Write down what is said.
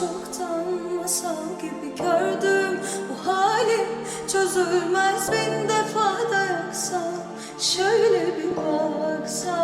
çoktan masal gibi gördüm. Bu hali çözülmez bin defa da yaksa Şöyle bir baksa